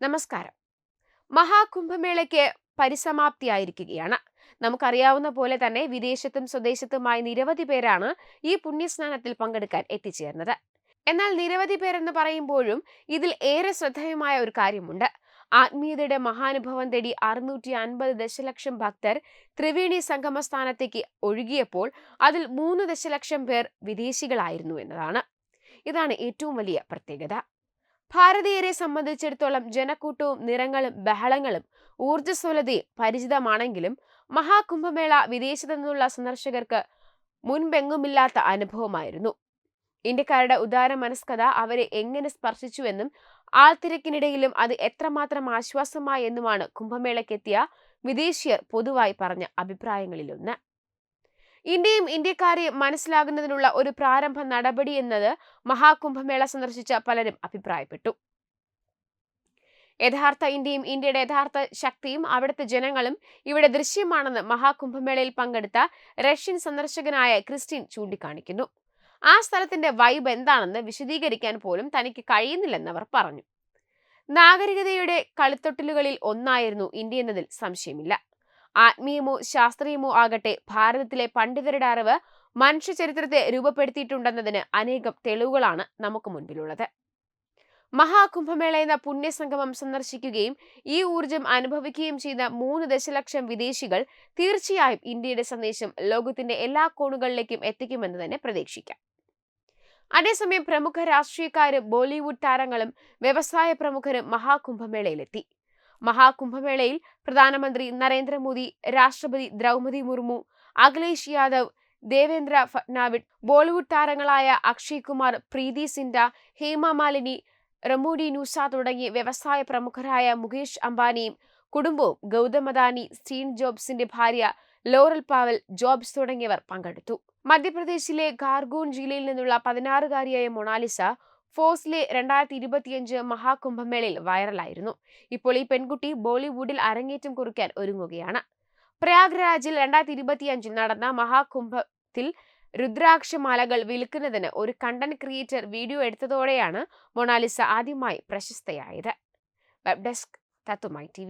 നമസ്കാരം. മഹാകുംഭമേളയ്ക്ക് പരിസമാപ്തിയായിരിക്കുകയാണ്. നമുക്കറിയാവുന്ന പോലെ തന്നെ വിദേശത്തും സ്വദേശത്തുമായി നിരവധി പേരാണ് ഈ പുണ്യസ്നാനത്തിൽ പങ്കെടുക്കാൻ എത്തിച്ചേർന്നത്. എന്നാൽ നിരവധി പേരെന്ന് പറയുമ്പോഴും ഇതിൽ ഏറെ ശ്രദ്ധേയമായ ഒരു കാര്യമുണ്ട്. ആത്മീയതയുടെ മഹാനുഭവം തേടി അറുന്നൂറ്റി അൻപത് ദശലക്ഷം ഭക്തർ ത്രിവേണി സംഗമസ്ഥാനത്തേക്ക് ഒഴുകിയപ്പോൾ അതിൽ മൂന്ന് ദശലക്ഷം പേർ വിദേശികളായിരുന്നു എന്നതാണ്. ഇതാണ് ഏറ്റവും വലിയ പ്രത്യേകത. ഭാരതീയരെ സംബന്ധിച്ചിടത്തോളം ജനക്കൂട്ടവും നിറങ്ങളും ബഹളങ്ങളും ഊർജസ്വലതയും പരിചിതമാണെങ്കിലും മഹാകുംഭമേള വിദേശത്തു നിന്നുള്ള സന്ദർശകർക്ക് മുൻപെങ്ങുമില്ലാത്ത അനുഭവമായിരുന്നു. ഇന്ത്യക്കാരുടെ ഉദാര മനസ്കത അവരെ എങ്ങനെ സ്പർശിച്ചുവെന്നും ആൾത്തിരക്കിനിടയിലും അത് എത്രമാത്രം ആശ്വാസമായി എന്നുമാണ് കുംഭമേളയ്ക്കെത്തിയ വിദേശീയർ പൊതുവായി പറഞ്ഞ അഭിപ്രായങ്ങളിലൊന്ന്. ഇന്ത്യയും ഇന്ത്യക്കാരെയും മനസ്സിലാകുന്നതിനുള്ള ഒരു പ്രാരംഭ നടപടി എന്നത് മഹാകുംഭമേള സന്ദർശിച്ച പലരും അഭിപ്രായപ്പെട്ടു. യഥാർത്ഥ ഇന്ത്യയും ഇന്ത്യയുടെ യഥാർത്ഥ ശക്തിയും അവിടുത്തെ ജനങ്ങളും ഇവിടെ ദൃശ്യമാണെന്ന് മഹാകുംഭമേളയിൽ പങ്കെടുത്ത റഷ്യൻ സന്ദർശകനായ ക്രിസ്റ്റിൻ ചൂണ്ടിക്കാണിക്കുന്നു. ആ സ്ഥലത്തിന്റെ വൈബ് എന്താണെന്ന് വിശദീകരിക്കാൻ പോലും തനിക്ക് കഴിയുന്നില്ലെന്നവർ പറഞ്ഞു. നാഗരികതയുടെ കളിത്തൊട്ടിലുകളിൽ ഒന്നായിരുന്നു ഇന്ത്യ എന്നതിൽ സംശയമില്ല. ആത്മീയമോ ശാസ്ത്രീയമോ ആകട്ടെ ഭാരതത്തിലെ പണ്ഡിതരുടെ അറിവ് മനുഷ്യ ചരിത്രത്തെ രൂപപ്പെടുത്തിയിട്ടുണ്ടെന്നതിന് അനേകം തെളിവുകളാണ് നമുക്ക് മുൻപിലുള്ളത്. മഹാകുംഭമേള എന്ന പുണ്യസംഗമം സന്ദർശിക്കുകയും ഈ ഊർജം അനുഭവിക്കുകയും ചെയ്ത മൂന്ന് ദശലക്ഷം വിദേശികൾ തീർച്ചയായും ഇന്ത്യയുടെ സന്ദേശം ലോകത്തിന്റെ എല്ലാ കോണുകളിലേക്കും എത്തിക്കുമെന്ന് തന്നെ പ്രതീക്ഷിക്കാം. അതേസമയം പ്രമുഖ രാഷ്ട്രീയക്കാരും ബോളിവുഡ് താരങ്ങളും വ്യവസായ പ്രമുഖരും മഹാകുംഭമേളയിലെത്തി. മഹാകുംഭമേളയിൽ പ്രധാനമന്ത്രി നരേന്ദ്രമോദി രാഷ്ട്രപതി ദ്രൗപതി മുർമു അഖിലേഷ് യാദവ് ദേവേന്ദ്ര ഫട്നാവിഡ് ബോളിവുഡ് താരങ്ങളായ അക്ഷയ് കുമാർ പ്രീതി സിൻഡ ഹേമ മാലിനി റമൂഡി നൂസ തുടങ്ങി വ്യവസായ പ്രമുഖരായ മുകേഷ് അംബാനിയും കുടുംബവും ഗൗതം അദാനി സ്റ്റീൻ ജോബ്സിന്റെ ഭാര്യ ലോറൽ പാവൽ ജോബ്സ് തുടങ്ങിയവർ പങ്കെടുത്തു. മധ്യപ്രദേശിലെ ഖാർഗോൺ ജില്ലയിൽ നിന്നുള്ള പതിനാറുകാരിയായ മൊണാലിസ ഫോസ്ലെ രണ്ടായിരത്തി ഇരുപത്തിയഞ്ച് മഹാകുംഭമേളയിൽ വൈറലായിരുന്നു. ഇപ്പോൾ ഈ പെൺകുട്ടി ബോളിവുഡിൽ അരങ്ങേറ്റം കുറിക്കാൻ ഒരുങ്ങുകയാണ്. പ്രയാഗ്രാജിൽ രണ്ടായിരത്തി ഇരുപത്തിയഞ്ചിൽ നടന്ന മഹാകുംഭത്തിൽ രുദ്രാക്ഷമാലകൾ വിൽക്കുന്നതിന് ഒരു കണ്ടന്റ് ക്രിയേറ്റർ വീഡിയോ എടുത്തതോടെയാണ് മൊണാലിസ ആദ്യമായി പ്രശസ്തയായത്. വെബ് ഡെസ്ക് തത്തുമായി ടി